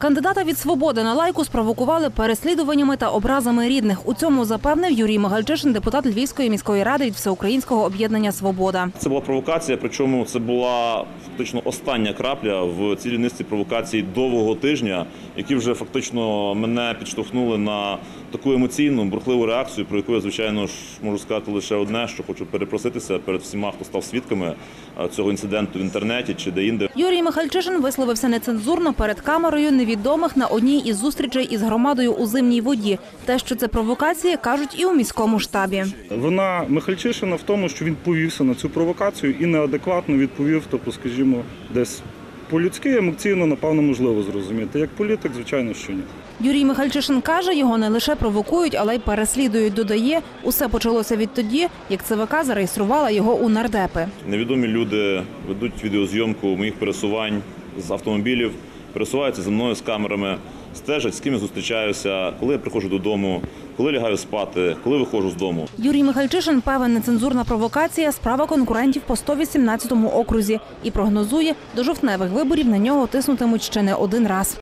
Кандидата від свободи на лайку спровокували переслідуваннями та образами рідних. У цьому запевнив Юрій Магальчишин, депутат Львівської міської ради від Всеукраїнського об'єднання Свобода. Це була провокація, причому це була фактично остання крапля в цілій низці провокацій довгого тижня, які вже фактично мене підштовхнули на таку емоційну бурхливу реакцію, про яку я звичайно ж можу сказати лише одне, що хочу перепроситися перед всіма, хто став свідками цього інциденту в інтернеті чи де-інде. Юрій Михальчишин висловився нецензурно перед камерою невідомих на одній із зустрічей із громадою у зимній воді. Те, що це провокація, кажуть і у міському штабі. Вона Михальчишина в тому, що він повівся на цю провокацію і неадекватно відповів, тобто, скажімо, десь по-людськи, емоційно, напевно, можливо зрозуміти. Як політик, звичайно, що ні. Юрій Михальчишин каже, його не лише провокують, але й переслідують. Додає, усе почалося відтоді, як ЦВК зареєструвала його у нардепи. Невідомі люди ведуть відеозйомку моїх пересувань з автомобілів, пересуваються за мною з камерами, стежать, з ким я зустрічаюся, коли я приходжу додому, коли лягаю спати, коли виходжу з дому. Юрій Михальчишин певен нецензурна провокація справа конкурентів по 118-му окрузі і прогнозує, до жовтневих виборів на нього тиснутимуть ще не один раз.